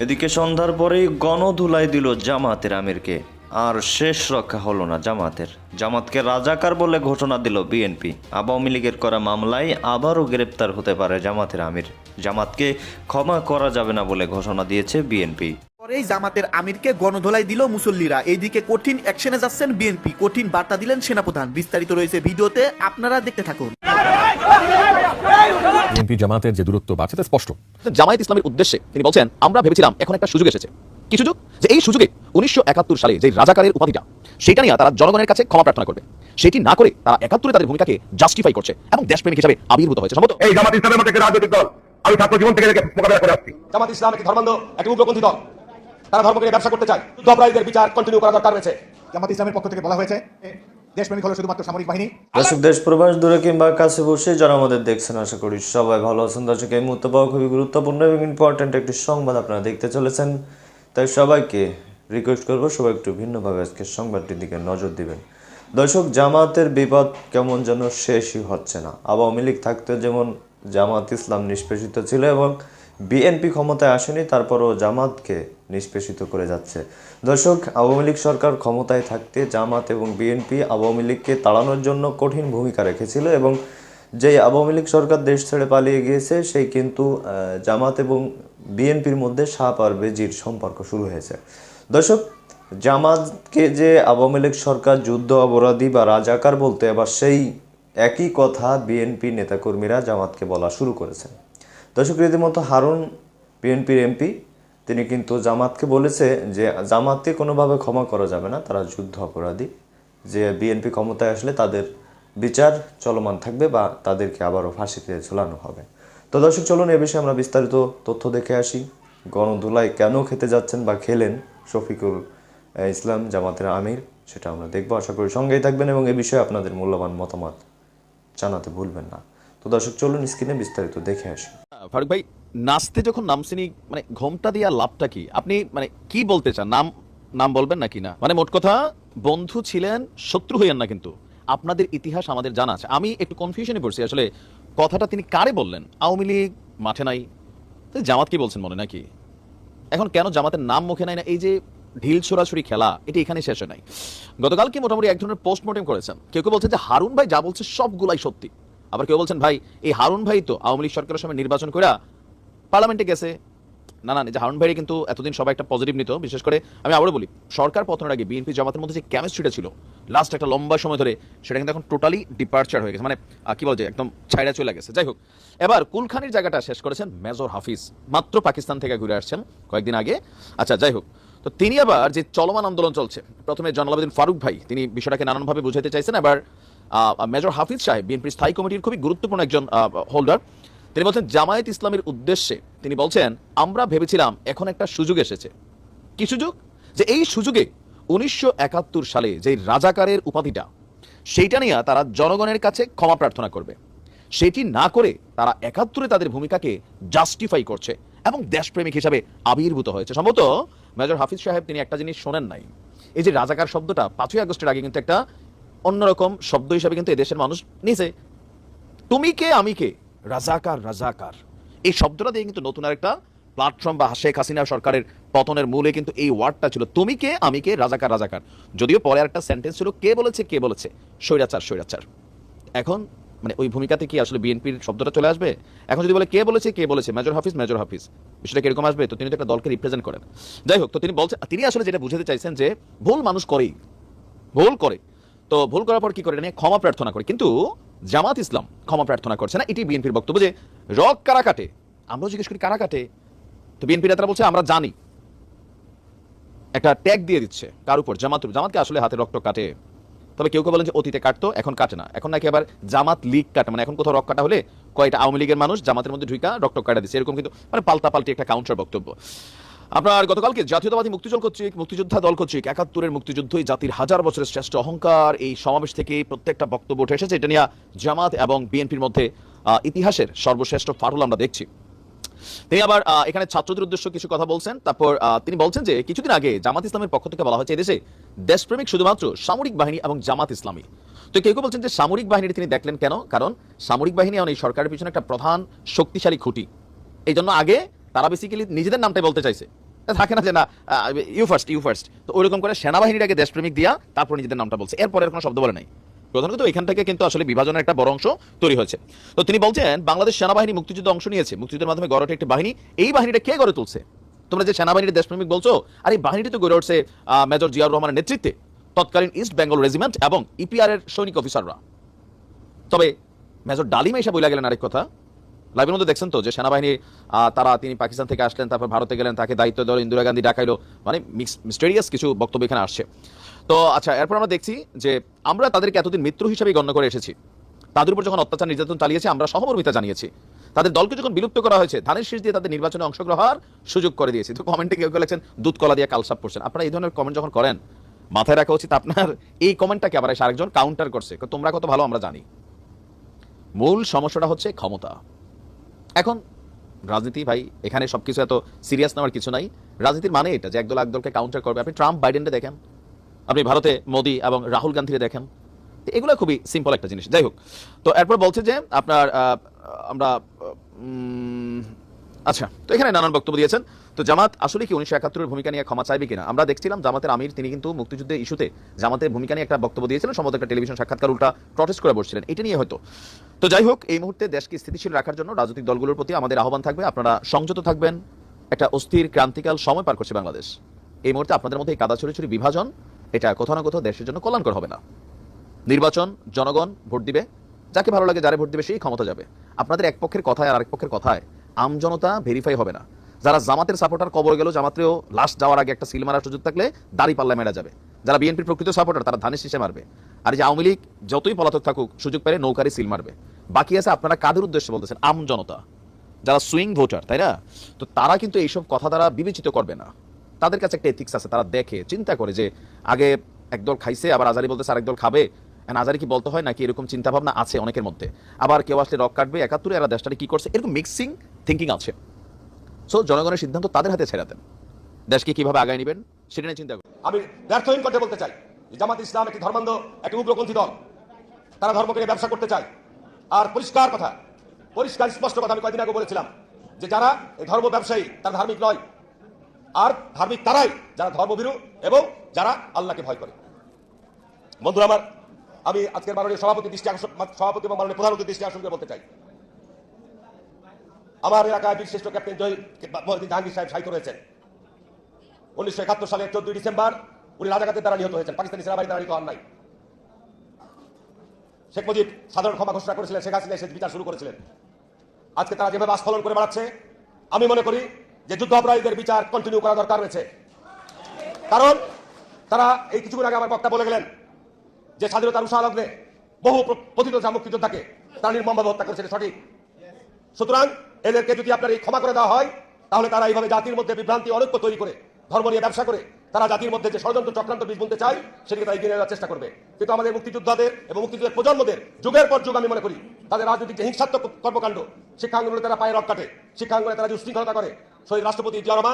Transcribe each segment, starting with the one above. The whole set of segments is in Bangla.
এদিকে সন্ধ্যার পরেই গণধুলাই দিল জামাতের আমিরকে। আর শেষ রক্ষা হলো না জামাতের। জামাতকে রাজাকার বলে ঘোষণা দিল বিএনপি। আওয়ামী লীগের করা মামলায় আবারও গ্রেপ্তার হতে পারে জামাতের আমির। জামাতকে ক্ষমা করা যাবে না বলে ঘোষণা দিয়েছে বিএনপি। পরেই জামাতের আমিরকে গণধোলাই দিল মুসল্লিরা। এইদিকে কঠিন অ্যাকশনে যাচ্ছেন বিএনপি। কঠিন বার্তা দিলেন সেনাপ্রধান। বিস্তারিত রয়েছে ভিডিওতে, আপনারা দেখতে থাকুন। বিএনপি জামাতের যে দূরত্ব বাড়ছে তা স্পষ্ট। জামায়াত ইসলামের উদ্দেশ্যে তিনি বলছেন আমরা ভেবেছিলাম এখন একটা সুযোগ এসেছে। কি সুযোগ? যে এই সুযোগে উনিশশো একাত্তর সালে যে রাজাকারের উপাধিটা সেটা নিয়ে তারা জনগণের কাছে ক্ষমা প্রার্থনা করবে। সেটি না করে তারা একাত্তরে তাদের ভূমিকাকে জাস্টিফাই করছে এবং দেশপ্রেমিক হিসাবে আবির্ভূত হয়েছে। সম্ভবত এই জামাত ইসলামের মতো একটি রাজনৈতিক দল। আমি ছাত্র জীবন থেকে মোকাবেলা করে আসছি। জামাত ইসলাম একটি ধর্মান্ধ একটি উগ্রপন্থী দল। তারা ধর্মকে ব্যবসা করতে চায়। তো অপরাধীদের বিচার কন্টিনিউ করা দরকার রয়েছে। জামাত ইসলামের পক্ষ থেকে বলা হয়েছে দেশপ্রেমিক হলো শুধুমাত্র সামরিক বাহিনী। দর্শক দেশ প্রবাস দূরে কিংবা কাছে বসে যারা আমাদের দেখছেন, আশা করি সবাই ভালো আছেন। দর্শক, এই মুহূর্তে পাওয়া খুবই গুরুত্বপূর্ণ এবং ইম্পর্ট্যান্ট একটি সংবাদ আপনারা দেখতে চলেছেন। তাই সবাইকে রিকোয়েস্ট করব সবাই একটু ভিন্নভাবে আজকের সংবাদটির দিকে নজর দিবেন। দর্শক, জামাতের বিপদ কেমন যেন শেষই হচ্ছে না। আওয়ামী লীগ থাকতে যেমন জামাত ইসলাম নিষ্পেষিত ছিল এবং বিএনপি ক্ষমতায় আসেনি, তারপরও জামাতকে নিষ্পেষিত করে যাচ্ছে। দর্শক, আওয়ামী লীগ সরকার ক্ষমতায় থাকতে জামাত এবং বিএনপি আওয়ামী লীগকে তাড়ানোর জন্য কঠিন ভূমিকা রেখেছিল এবং যে আওয়ামী লীগ সরকার দেশ ছেড়ে পালিয়ে গিয়েছে, সেই কিন্তু জামাত এবং বিএনপির মধ্যে সাপ আর বেজির সম্পর্ক শুরু হয়েছে। দর্শক, জামাতকে যে আওয়ামী লীগ সরকার যুদ্ধ অপরাধী বা রাজাকার বলতে আবার সেই একই কথা বিএনপি নেতাকর্মীরা জামাতকে বলা শুরু করেছেন। দর্শক, রীতিমতো হারুন বিএনপির এমপি তিনি কিন্তু জামাতকে বলেছে যে জামাতকে কোনোভাবে ক্ষমা করা যাবে না, তারা যুদ্ধ অপরাধী। যে বিএনপি ক্ষমতায় আসলে তাদের বিচার চলমান থাকবে বা তাদেরকে আবারও ফাঁসিতে ঝোলানো হবে। তো দর্শক, চলুন এ বিষয়ে আমরা বিস্তারিত তথ্য দেখে আসি। গণধুলাই কেন খেতে যাচ্ছেন বা খেলেন শফিকুল ইসলাম জামাতের আমির, সেটা আমরা দেখব। আশা করি সঙ্গেই থাকবেন এবং এ বিষয়ে আপনাদের মূল্যবান মতামত জানাতে ভুলবেন না। তো দর্শক, চলুন স্ক্রিনে বিস্তারিত দেখে আসি। ফারুক ভাই নাচতে যখন নামছেনি মানে ঘোমটা দিয়া লাভটা কি? আপনি মানে কি বলতে চান? নাম নাম বলবেন নাকি না? মানে মোট কথা, বন্ধু ছিলেন, শত্রু হইয়েন না কিন্তু। আপনাদের ইতিহাস আমাদের জানা আছে। আমি একটু কনফিউশনে পড়ছি। আসলে কথাটা তিনি কারে বললেন? আওয়ামী লীগ, মাঠে নাই। জামাত কি বলছেন মনে নাকি? এখন কেন জামাতের নাম মুখে নাই না? এই যে ঢিল ছোড়াছুরি খেলা, এটি এখানে শেষ হয় নাই। গতকালকে মোটামুটি এক ধরনের পোস্টমর্টেম করেছেন। কেউ কেউ বলছেন যে হারুন ভাই যা বলছে সবগুলাই সত্যি। আবার কেউ বলছেন, ভাই, এই হারুন ভাই তো আওয়ামী লীগ সরকারের সময় নির্বাচন করে পার্লামেন্টে গেছে। না না যে হারুন ভাই কিন্তু এতদিন সবাই একটা পজিটিভ নিত। বিশেষ করে আমি আবারও বলি সরকার পতনের আগে বিএনপি জামাতের মধ্যে যে কেমিস্ট্রিটা ছিল লাস্ট একটা লম্বা সময় ধরে সেটা কিন্তু এখন টোটালি ডিপার্চার হয়ে গেছে। মানে কি বলছে একদম ছাইড়া চলে গেছে। যাই হোক এবার কুলখানির জায়গাটা শেষ করেছেন মেজর হাফিজ। মাত্র পাকিস্তান থেকে ঘুরে আসছেন কয়েকদিন আগে। আচ্ছা যাই হোক তো তিনি আবার যে চলমান আন্দোলন চলছে প্রথমে জনলাবুদ্দিন ফারুক ভাই তিনি বিষয়টাকে নানানভাবে বুঝাইতে চাইছেন। আহ, মেজর হাফিজ সাহেব বিএনপির স্থায়ী কমিটির খুবই গুরুত্বপূর্ণ একজন হোল্ডার তিনি বলছেন, জামায়াত ইসলামের উদ্দেশ্যে তিনি বলছেন, আমরা ভেবেছিলাম এখন একটা সুযোগ এসেছে। কি সুযোগ? যে এই সুযোগে উনিশশো একাত্তর সালে যে রাজাকারের উপাধিটা, সেইটা নিয়ে তারা জনগণের কাছে ক্ষমা প্রার্থনা করবে। সেটি না করে তারা একাত্তরে তাদের ভূমিকাকে জাস্টিফাই করছে এবং দেশপ্রেমিক হিসাবে আবির্ভূত হয়েছে। সম্ভবত মেজর হাফিজ সাহেব তিনি একটা জিনিস শোনেন নাই। এই যে রাজাকার শব্দটা, পাঁচই আগস্টের আগে কিন্তু একটা অন্যরকম শব্দ হিসাবে কিন্তু এদেশের মানুষ নিয়েছে। তুমি কে, আমি কে? রাজাকার রাজাকার। এই শব্দটা দিয়ে কিন্তু নতুন আরেকটা প্ল্যাটফর্ম বা শেখ হাসিনা সরকারের পতনের মূলে কিন্তু এই ওয়ার্ডটা ছিল, তুমি কে, আমি কে, রাজাকার রাজাকার। যদিও পরে একটা সেন্টেন্স ছিল, কে বলেছে কে বলেছে? স্বৈরাচার স্বৈরাচার। এখন মানে ওই ভূমিকাতে কি আসলে বিএনপির শব্দটা চলে আসবে? এখন যদি বলে, কে বলেছে কে বলেছে? মেজর হাফিজ মেজর হাফিজ বিষয়টা কীরকম আসবে? তো তিনি তো একটা দলকে রিপ্রেজেন্ট করেন। যাই হোক, তো তিনি বলছেন তিনি আসলে যেটা বুঝাতে চাইছেন যে, ভুল মানুষ করেই। ভুল করে। তো ভুল করার পর কি করে? নিয়ে ক্ষমা প্রার্থনা করে। কিন্তু জামাত ইসলাম ক্ষমা প্রার্থনা করছে না, এটি বিএনপির বক্তব্য যে রক কারা কাটে আমরাও জিজ্ঞেস করি কারা কাটে তো বিএনপি নেতারা বলছে, আমরা জানি। একটা ট্যাগ দিয়ে দিচ্ছে, কার উপর? জামাত জামাতকে আসলে হাতে রক্ত কাটে। তবে কেউ কেউ বলেন যে অতীতে কাটতো, এখন কাটে না। এখন নাকি আবার জামাত লীগ কাটে। মানে এখন কোথাও রক কাটা হলে কয়টা আওয়ামী লীগের মানুষ জামাতের মধ্যে ঢুকা রক্ত কাটা দিচ্ছে। এরকম কিন্তু মানে পাল্টা পাল্টি একটা কাউন্টার বক্তব্য। আপনার গতকালকে জাতীয়তাবাদী মুক্তিযোগ কর্তৃক, মুক্তিযোদ্ধা দল কর্তৃক একাত্তরের মুক্তিযুদ্ধই জাতির হাজার বছরের শ্রেষ্ঠ অহংকার। এই সমাবেশ থেকে প্রত্যেকটা বক্তব্য উঠে এসেছে। এটা নিয়ে জামাত এবং বিএনপির মধ্যে ইতিহাসের সর্বশ্রেষ্ঠ ফাটল আমরা দেখছি। তিনি আবার এখানে ছাত্রদের উদ্দেশ্য কিছু কথা বলছেন। তারপর তিনি বলছেন যে কিছুদিন আগে জামাত ইসলামের পক্ষ থেকে বলা হয়েছে এদেশে দেশপ্রেমিক শুধুমাত্র সামরিক বাহিনী এবং জামাত ইসলামী। তো কেউ কেউ বলছেন যে সামরিক বাহিনী তিনি দেখলেন কেন? কারণ সামরিক বাহিনী এখন এই সরকারের পিছনে একটা প্রধান শক্তিশালী খুঁটি। এই জন্য আগে তারা বেসিক্যালি নিজেদের নামটাই বলতে চাইছে। থাকে না যে না ইউ ফার্স্ট ইউ ফার্স্ট তো ওইরকম করে সেনাবাহিনীটাকে দেশপ্রেমিক দিয়া তারপর নিজেদের নামটা বলছে। এরপরে কোনো শব্দ বলে নাই। প্রধানত এখান থেকে কিন্তু আসলে বিভাজনের একটা বড় অংশ তৈরি হয়েছে। তো তিনি বলছেন, বাংলাদেশ সেনাবাহিনী মুক্তিযুদ্ধে অংশ নিয়েছে। মুক্তিযুদ্ধের মাধ্যমে গড়ে একটি বাহিনী। এই বাহিনীটা কে গড়ে তুলছে? তোমরা যে সেনাবাহিনীর দেশপ্রেমিক বলছো, আর, এই বাহিনীটি তো গড়ে উঠছে মেজর জিয়াউর রহমানের নেতৃত্বে। তৎকালীন ইস্ট বেঙ্গল রেজিমেন্ট এবং ইপিআর এর সৈনিক অফিসাররা। তবে মেজর ডালিম এসে বইলা গেলেন আরেক কথা লাইভের মধ্যে দেখছেন তো যে সেনাবাহিনী তারা তিনি পাকিস্তান থেকে আসলেন, তারপর ভারতে গেলেন, তাকে দায়িত্ব দিল ইন্দিরা গান্ধী ডাকাইলো মানে মিস্টেরিয়াস কিছু বক্তব্য এখানে আসছে। তো আচ্ছা এরপর আমরা দেখছি যে আমরা তাদেরকে এতদিন মিত্র হিসেবে গণ্য করে এসেছি। তাদের উপর যখন অত্যাচার নির্যাতন চালিয়েছে, আমরা সহমর্মিতা জানিয়েছি। তাদের দলকে যখন বিলুপ্ত করা হয়েছে, ধানের শীষ দিয়ে তাদের নির্বাচনে অংশগ্রহণ সুযোগ করে দিয়েছি। তো কমেন্টে কেউ লেখছেন দুধ কলা দিয়ে কালসাপ করছেন। আপনারা এই ধরনের কমেন্ট যখন করেন, মাথায় রাখা উচিত আপনার এই কমেন্টটাকে আবার আরেকজন কাউন্টার করছে। তোমরা কত ভালো আমরা জানি। মূল সমস্যাটা হচ্ছে ক্ষমতা। এখন রাজনীতি, ভাই, এখানে সবকিছু এত সিরিয়াস নেওয়ার কিছু নাই। রাজনীতির মানে এটা যে একদল একদলকে কাউন্টার করবে। আপনি ট্রাম্প বাইডেনটা দেখেন। আপনি ভারতে মোদী এবং রাহুল গান্ধীকে দেখেন। এগুলো খুবই সিম্পল একটা জিনিস। যাই হোক, তো এরপর বলছে যে আপনার আমরা আচ্ছা তো এখানে নানান বক্তব্য দিয়েছেন। তো জামাত আসলে কি উনিশশো একাত্তরের ভূমিকা নিয়ে ক্ষমা চাইবে কিনা? আমরা দেখছিলাম জামাতের আমির, তিনি কিন্তু মুক্তিযুদ্ধের ইস্যুতে জামাতের ভূমিকা নিয়ে একটা বক্তব্য দিয়েছিলেন, সম্ভবত একটা টেলিভিশন সাক্ষাৎকার উল্টা প্রটেস্ট করে বসছিলেন। এটা নিয়ে হয়তো। তো যাই হোক, এই মুহূর্তে দেশকে স্থিতিশীল রাখার জন্য রাজনৈতিক দলগুলোর প্রতি আমাদের আহ্বান থাকবে। আপনারা সংযত থাকবেন। একটা অস্থির ক্রান্তিকাল সময় পার করছে বাংলাদেশ। এই মুহূর্তে আপনাদের মধ্যে এই কাদা ছড়ি ছড়ি বিভাজন, এটা কোথাও না কোথাও দেশের জন্য কল্যাণকর হবে না। নির্বাচন, জনগণ ভোট দিবে। যাকে ভালো লাগে যারা ভোট দিবে, সেই ক্ষমতা যাবে। আপনাদের এক পক্ষের কথায় আর আরেক পক্ষের কথায় আমজনতা ভেরিফাই হবে না। যারা জামাতের সাপোর্টার কবর গেল জামাতেও লাস্ট যাওয়ার আগে একটা সিল মারার সুযোগ থাকলে দাড়ি পাল্লা মেরা যাবে। যারা বিএনপির প্রকৃত সাপোর্টার তারা ধানের শীষে মারবে। আর যে আওয়ামী লীগ যতই পলাতক থাকুক, সুযোগ পেলে নৌকারি সিল মারবে। বাকি আছে আপনারা কাদের উদ্দেশ্যে বলতেছেন? আম জনতা। যারা সুইং ভোটার তাই না? তো তারা কিন্তু এইসব কথা দ্বারা বিবেচিত করবে না। তাদের কাছে একটা এথিক্স আছে, তারা দেখে, চিন্তা করে যে আগে একদল খাইছে, আবার আজারি বলতেছে আরেকদল খাবে। And আজারি কি বলতে হয় নাকি এরকম চিন্তা ভাবনা আছে অনেকের মধ্যে? আবার কেউ আসলে রক কাটবে, একাত্তরে এরা দেশটাকে কি করছে? এরকম মিক্সিং থিঙ্কিং আছে। সো জনগণের সিদ্ধান্ত তাদের হাতে ছেড়ে দেন। দেশকে কীভাবে আগায় নেবেন, সেটা নিয়ে চিন্তা করুন। আমি ব্যর্থহীন করতে বলতে চাই। জামাত ইসলাম একটি ধর্মান্ধ, একটি উগ্রপন্থী দল। তারা ধর্মকে ব্যবসা করতে চায়। আর পরিষ্কার কথা, পরিষ্কার স্পষ্ট কথা আমি কয়েকদিন আগে বলেছিলাম যে যারা এই ধর্ম ব্যবসায়ী, তারা ধার্মিক নয়। আর ধার্মিক তারাই যারা ধর্মভীরু এবং যারা আল্লাহকে ভয় করে। বন্ধুরা আমার, আমি আজকের মাননীয় সভাপতি দৃষ্টি সভাপতি এবং মাননীয় প্রধানমন্ত্রী দৃষ্টি করে বলতে চাই। আমার এলাকায় বীরশ্রেষ্ঠ ক্যাপ্টেন জয় জাহাঙ্গীর সাহেব সাহিত্য রয়েছেন। উনিশশো একাত্তর সালের চোদ্দই ডিসেম্বর উনি রাজাঘাটের দ্বারা নিহত হয়েছেন। পাকিস্তানি সেনাবাহিনী দ্বারা নিহত হন নাই। শেখ মুজিব সাধারণ ক্ষমা ঘোষণা করেছিলেন, শেখ হাসিনা এসে বিচার শুরু করেছিলেন। আজকে তারা যেভাবে আস্ফলন করে বেড়াচ্ছে, আমি মনে করি যে যুদ্ধ অপরাধীদের বিচার কন্টিনিউ করা দরকার রয়েছে। কারণ তারা এই কিছুক্ষণ আগে আমার বক্তা বলে গেলেন যে স্বাধীনতার উষা লগ্নে বহু প্র- পতিত যা মুক্তিযোদ্ধাকে তারা নির্মমভাবে হত্যা করেছে সঠিক। সুতরাং এদেরকে যদি আপনার এই ক্ষমা করে দেওয়া হয়, তাহলে তারা এইভাবে জাতির মধ্যে বিভ্রান্তি অনৈক্য তৈরি করে, ধর্ম নিয়ে ব্যবসা করে, তারা জাতির মধ্যে যে ষড়যন্ত্র চক্রান্ত বীজ বুনতে চায়, সেটিকে তারা এগিয়ে নেওয়ার চেষ্টা করবে। কিন্তু আমাদের মুক্তিযোদ্ধাদের এবং মুক্তিযুদ্ধের প্রজন্মদের যুগের পর যুগ আমি মনে করি, তাদের রাজনৈতিক যে হিংসাত্মক কর্মকাণ্ড শিক্ষাঙ্গনে তারা পায়ে রক কাটে। শিক্ষাঙ্গনে তারা যে উশৃঙ্খলতা করে। শহীদ রাষ্ট্রপতি জিয়া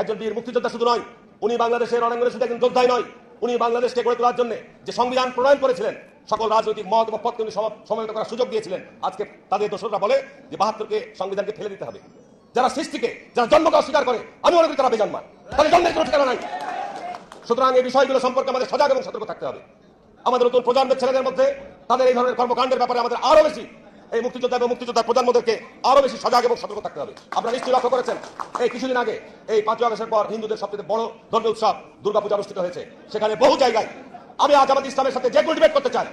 একজন বীর মুক্তিযোদ্ধা শুধু নয়, উনি বাংলাদেশের রণাঙ্গনে শুধু একজন যোদ্ধাই নয়, উনি বাংলাদেশকে গড়ে তোলার জন্য যে সংবিধান প্রণয়ন করেছিলেন সকল রাজনৈতিক মত এবং পথকে উনি করার সুযোগ দিয়েছিলেন। আজকে তাদের দোষরা বলে যে বাহাত্তরকে সংবিধানকে ফেলে দিতে হবে। যারা সৃষ্টিকে, যারা জন্মকে অস্বীকার করে আমি মনে করি তারা বেজন্মান। তাদের জন্মের কোনো ঠিকানা নাই। সুতরাং এই বিষয়গুলো সম্পর্কে আমাদের সজাগ এবং সতর্ক থাকতে হবে। আমাদের নতুন প্রজন্মের ছেলেদের মধ্যে তাদের এই ধরনের কর্মকাণ্ডের ব্যাপারে আমাদের আরও বেশি, এই মুক্তিযোদ্ধা এবং মুক্তিযোদ্ধার প্রজন্মদেরকে আরও বেশি সজাগ এবং সতর্ক থাকতে হবে। আপনারা নিশ্চয়ই লক্ষ্য করেছেন, এই কিছুদিন আগে, এই পাঁচই আগস্টের পর হিন্দুদের সবচেয়ে বড় ধর্মীয় উৎসব দুর্গাপূজা অনুষ্ঠিত হয়েছে। সেখানে বহু জায়গায় আমি আজ আমাদের ইসলামের সাথে যেগুলো ডিবেট করতে চাই।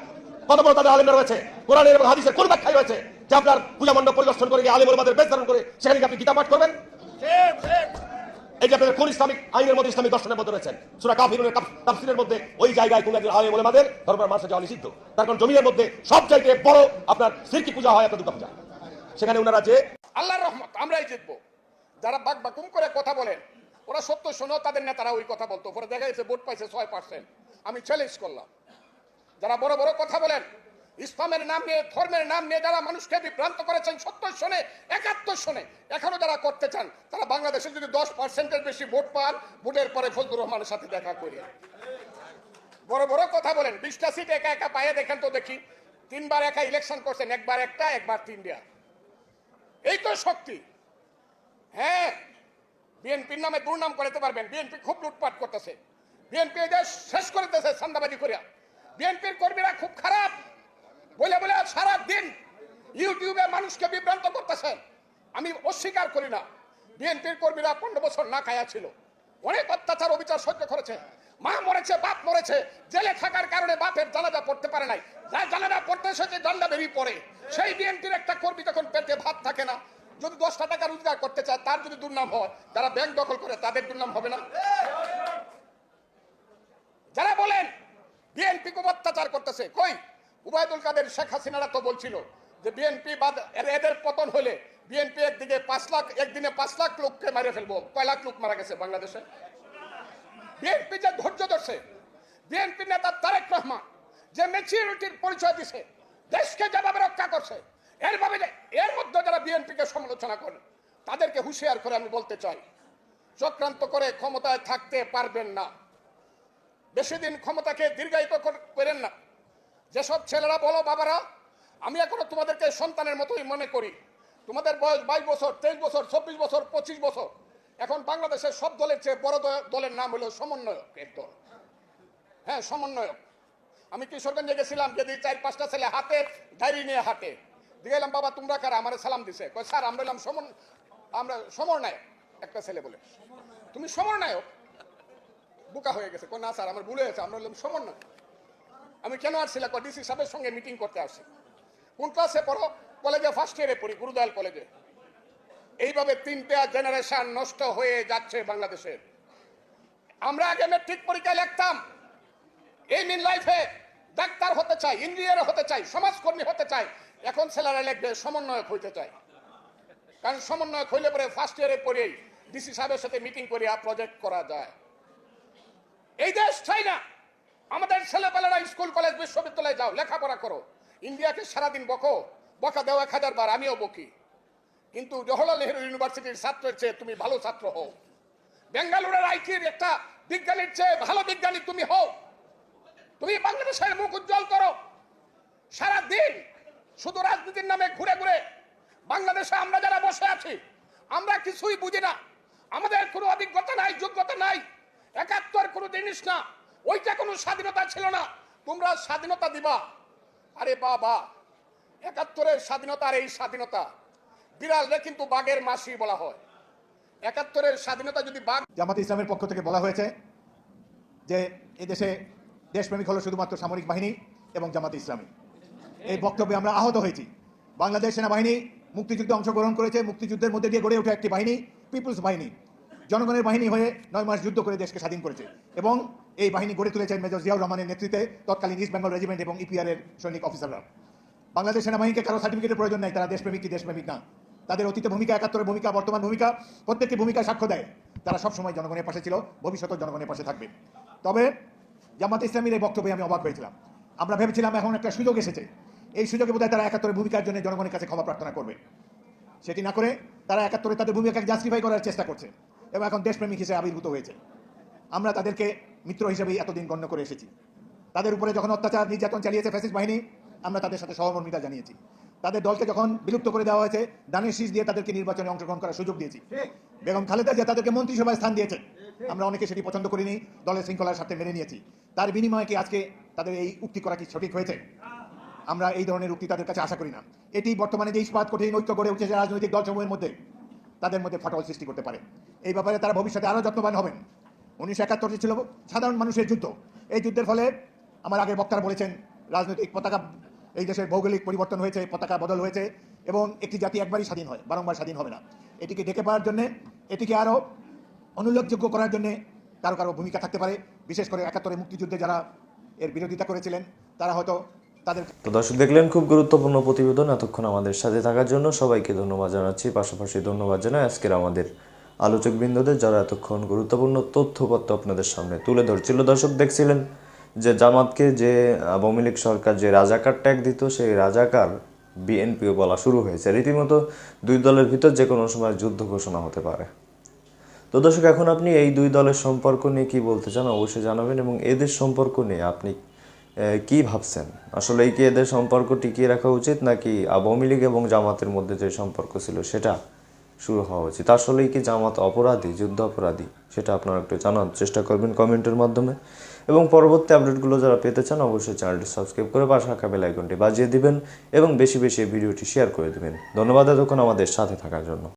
কত বড় তাদের আলেমরা রয়েছে? কোরআনের এবং হাদিসের কোন ব্যাখ্যায় রয়েছে যে আপনার পূজা মণ্ডপ পরিদর্শন করে গিয়ে আলেম ওলামাদের বেশ ধারণ করে সেখানে আপনি গীতা পাঠ করবেন? এই যে আপনাদের কোন ইসলামিক আইনের মধ্যে ইসলামিক দর্শনের মধ্যে রয়েছেন? সুরা তাফসীরের মধ্যে ওই জায়গায় কোন একজন আলেম ধর্মের মানুষের যাওয়া নিষিদ্ধ। তার কারণ জমিনের মধ্যে সব জায়গায় বড় আপনার সিরকি পূজা হয় একটা দুর্গা পূজা সেখানে ওনারা যে আল্লাহর রহমত, আমরাই জিতবো। যারা বাক বাকুম করে কথা বলেন, ওরা সত্য শোনো, তাদের নেতারা ওই কথা বলতো। পরে দেখা গেছে ভোট পাইছে ছয় পার্সেন্ট আমি চ্যালেঞ্জ করলাম। যারা বড় বড় কথা বলেন, ইসলামের নাম নিয়ে, ধর্মের নাম নিয়ে যারা মানুষকে বিভ্রান্ত করেছেন সত্তর শোনে, একাত্তর শোনে, এখনও যারা করতে চান, তারা বাংলাদেশে যদি দশ পার্সেন্টের বেশি ভোট পান, ভোটের পরে ফজলুর রহমানের সাথে দেখা করি বড় বড় কথা বলেন, বিশটা সিট একা একা পায়ে দেখেন তো দেখি, তিনবার একা ইলেকশন করছেন, একবার একটা, একবার তিন তিনটা এই তো শক্তি। হ্যাঁ বিএনপির নামে দুর্নাম করাতে পারবেন, বিএনপি খুব লুটপাট করতেছে। বিএনপি দেশ শেষ করে দিতেছে সান্দাবাজি করিয়া। বিএনপির কর্মীরা খুব খারাপ। বলে বলে সারা দিন ইউটিউবে মানুষকে বিভ্রান্ত করতেছেন আমি অস্বীকার করি না। বিএনপির কর্মীরা পনেরো বছর না খায়া ছিল। অনেক অত্যাচার, অবিচার সহ্য করেছে। মা মরেছে, বাপ মরেছে। জেলে থাকার কারণে বাপের জানাজা পড়তে পারে নাই। যা জানাজা পড়তে এসেছে জান্ডা বেরিয়ে পড়ে। সেই বিএনপির একটা কর্মী যখন পেটে ভাত থাকে না, যদি দশটা টাকা রোজগার করতে চায়, তার যদি দুর্নাম হয়, যারা ব্যাংক দখল করে, তাদের দুর্নাম হবে না? যারা বলেন, বিএনপি অত্যাচার করতেছে, কই? উবায়দুল কাদের, শেখ হাসিনারা তো বলছিল যে বিএনপি বাদ এদের পতন হলে বিএনপি একদিকে পাঁচ লাখ, একদিনে পাঁচ লাখ লোককে মারে ফেলব, কয় লাখ লোক মারা গেছে বাংলাদেশে? বিএনপি যে ধৈর্য ধরছে, বিএনপি নেতা তারেক রহমান যে ম্যাচিউরিটির পরিচয় দিছে, দেশকে যেভাবে রক্ষা করছে, এর ভাবে এর মধ্যে যারা বিএনপিকে সমালোচনা করে, তাদেরকে হুঁশিয়ার করে আমি বলতে চাই, চক্রান্ত করে ক্ষমতায় থাকতে পারবেন না। বেশি দিন ক্ষমতাকে দীর্ঘায়িত করেন না। যেসব ছেলেরা বলো, বাবারা, আমি এখনও তোমাদেরকে সন্তানের মতোই মনে করি। তোমাদের বয়স বাইশ বছর, তেইশ বছর, চব্বিশ বছর, পঁচিশ বছর। এখন বাংলাদেশের সব দলের চেয়ে বড় দলের নাম হলো সমন্বয়কের দল। হ্যাঁ সমন্বয়ক। আমি কিশোরগঞ্জে গেছিলাম যদি চার, পাঁচটা ছেলে হাতে ডায়েরি নিয়ে দিয়ে এলাম বাবা, তোমরা কারা? আমার সালাম দিছে। কয়, স্যার, আমরা এলাম সমন, আমরা সমরনায়ক একটা ছেলে বলে। তুমি সমরনায়ক বোকা হয়ে গেছে। না স্যার, আমার ভুলে গেছে আমরা হলাম সমন্বয়। আমি কেন আসছিলাম ডিসি সাহেবের সঙ্গে মিটিং করতে আসছি। কোন ক্লাসে পড়ো? কলেজে ফার্স্ট ইয়ারে পড়ি, গুরুদয়াল কলেজে এইভাবে তিনটা জেনারেশন নষ্ট হয়ে যাচ্ছে বাংলাদেশের। আমরা আগে মেট্রিক পরীক্ষায় লিখতাম। এই মিন লাইফে ডাক্তার হতে চাই ইঞ্জিনিয়ার হতে চাই, সমাজকর্মী হতে চাই। এখন ছেলেরা লিখবে, সমন্বয়ক হইতে চাই। কারণ সমন্বয়ক হইলে পরে ফার্স্ট ইয়ারে পড়েই ডিসি সাহেবের সাথে মিটিং করে প্রজেক্ট করা যায়। এই দেশ চাই না। আমাদের ছেলেপেলেরা স্কুল, কলেজ, বিশ্ববিদ্যালয়ে যাও, লেখাপড়া করো। ইন্ডিয়াকে সারাদিন বকো। বকা দেও এক হাজার বার, আমিও বকি। কিন্তু জওহরলাল নেহরু ইউনিভার্সিটির ছাত্রের চেয়ে তুমি ভালো ছাত্র হও। বেঙ্গালুরের আইটির একটা বিজ্ঞানীর চেয়ে ভালো বিজ্ঞানী তুমি হও। তুমি বাংলাদেশের মুখ উজ্জ্বল করো। সারা দিন শুধু রাজনীতির নামে ঘুরে ঘুরে বাংলাদেশে আমরা যারা বসে আছি, আমরা কিছুই বুঝি না। আমাদের কোনো অভিজ্ঞতা নাই, যোগ্যতা নাই। একাত্তর কোনো জিনিস না। ওইটা কোনো স্বাধীনতা ছিল না। তোমরা স্বাধীনতা দিবা। আরে বাবা, একাত্তরের স্বাধীনতা আর এই স্বাধীনতা। বিড়ালরে কিন্তু বাঘের মাসি বলা হয়। একাত্তরের স্বাধীনতা যদি বাঘ জামাত ইসলামের পক্ষ থেকে বলা হয়েছে যে এদেশে দেশপ্রেমিক হলো শুধুমাত্র সামরিক বাহিনী এবং জামাত ইসলামী। এই বক্তব্যে আমরা আহত হয়েছি। বাংলাদেশ সেনাবাহিনী মুক্তিযুদ্ধে অংশগ্রহণ করেছে। মুক্তিযুদ্ধের মধ্যে দিয়ে গড়ে ওঠা একটি বাহিনী, পিপুলস বাহিনী। জনগণের বাহিনী হয়ে নয় মাস যুদ্ধ করে দেশকে স্বাধীন করেছে এবং এই বাহিনী গড়ে তুলেছেন মেজর জিয়াউর রহমানের নেতৃত্বে তৎকালীন ইস্ট বেঙ্গল রেজিমেন্ট এবং ইপিআর এর সৈনিক অফিসাররা বাংলাদেশ সেনাবাহিনীকে কারও সার্টিফিকেটের প্রয়োজন নাই, তারা দেশপ্রেমিক কি দেশপ্রেমিক না। তাদের অতীত ভূমিকা, একাত্তরের ভূমিকা, বর্তমান ভূমিকা, প্রত্যেকটি ভূমিকা সাক্ষ্য দেয়। তারা সবসময় জনগণের পাশে ছিল, ভবিষ্যতেও জনগণের পাশে থাকবে। তবে জামাত ইসলামীর এই বক্তব্যে আমি অবাক হয়েছিলাম। আমরা ভেবেছিলাম এখন একটা সুযোগ এসেছে। এই সুযোগে বোধহয় তারা একাত্তরের ভূমিকার জন্য জনগণের কাছে ক্ষমা প্রার্থনা করবে। সেটি না করে তারা একাত্তরে তাদের ভূমিকাকে জাস্টিফাই করার চেষ্টা করছে। এবং এখন দেশপ্রেমিক হিসেবে আবির্ভূত হয়েছে। আমরা তাদেরকে মিত্র হিসেবেই এতদিন গণ্য করে এসেছি। তাদের উপরে যখন অত্যাচার, নির্যাতন চালিয়েছে ফ্যাসিস্ট বাহিনী, আমরা তাদের সাথে সহমর্মিতা জানিয়েছি। তাদের দলকে যখন বিলুপ্ত করে দেওয়া হয়েছে, দানের শীষ দিয়ে তাদেরকে নির্বাচনে অংশগ্রহণ করার সুযোগ দিয়েছি। বেগম খালেদা যে তাদেরকে মন্ত্রিসভায় স্থান দিয়েছে। আমরা অনেকে সেটি পছন্দ করিনি, দলের শৃঙ্খলার সাথে মেনে নিয়েছি। তার বিনিময়ে কি আজকে তাদের এই উক্তি করা কি সঠিক হয়েছে? আমরা এই ধরনের উক্তি তাদের কাছে আশা করি না। এটি বর্তমানে যে ইস্পাত কঠিন ঐক্য গড়ে উঠেছে রাজনৈতিক দলসমূহের মধ্যে, তাদের মধ্যে ফাটল সৃষ্টি করতে পারে। এই ব্যাপারে তারা ভবিষ্যতে আরও যত্নবান হবেন। উনিশশো একাত্তরটি ছিল সাধারণ মানুষের যুদ্ধ। এই যুদ্ধের ফলে আমার আগের বক্তারা বলেছেন, রাজনৈতিক পতাকা, এই দেশের ভৌগোলিক পরিবর্তন হয়েছে, পতাকা বদল হয়েছে এবং একটি জাতি একবারই স্বাধীন হয়, বারংবার স্বাধীন হবে না। এটিকে ডেকে পাওয়ার জন্যে, এটিকে আরও অনুল্লেখযোগ্য করার জন্যে কারও কারও ভূমিকা থাকতে পারে। বিশেষ করে একাত্তরের মুক্তিযুদ্ধে যারা এর বিরোধিতা করেছিলেন, তারা হয়তো তাদের তো দর্শক দেখলেন, খুব গুরুত্বপূর্ণ প্রতিবেদন এতক্ষণ আমাদের সাথে থাকার জন্য সবাইকে ধন্যবাদ জানাচ্ছি। পাশাপাশি ধন্যবাদ জানাই আজকের আমাদের আলোচক বৃন্দদের যারা এতক্ষণ গুরুত্বপূর্ণ তথ্যপত্র আপনাদের সামনে তুলে ধরছিল। দর্শক দেখছিলেন যে জামাতকে যে আওয়ামী লীগ সরকার যে রাজাকার ট্যাগ দিত, সেই রাজাকার বিএনপিও বলা শুরু হয়েছে। রীতিমতো দুই দলের ভিতর যে কোনো সময় যুদ্ধ ঘোষণা হতে পারে। তো দর্শক, এখন আপনি এই দুই দলের সম্পর্ক নিয়ে কি বলতে চান অবশ্যই জানাবেন এবং এদের সম্পর্ক নিয়ে আপনি কি ভাবছেন? আসলে কি এদের সম্পর্ক টিকিয়ে রাখা উচিত নাকি আওয়ামী লীগ এবং জামাতের মধ্যে যে সম্পর্ক ছিল সেটা শুরু হওয়া উচিত। আসলেই কি জামাত অপরাধী, যুদ্ধ অপরাধী? সেটা আপনারা একটু জানার চেষ্টা করবেন কমেন্টের মাধ্যমে। এবং পরবর্তী আপডেটগুলো যারা পেতে চান, অবশ্যই চ্যানেলটি সাবস্ক্রাইব করে পাশে শাখা বেল আইকনটি বাজিয়ে দিবেন এবং বেশি বেশি ভিডিওটি শেয়ার করে দেবেন। ধন্যবাদ এতক্ষণ আমাদের সাথে থাকার জন্য।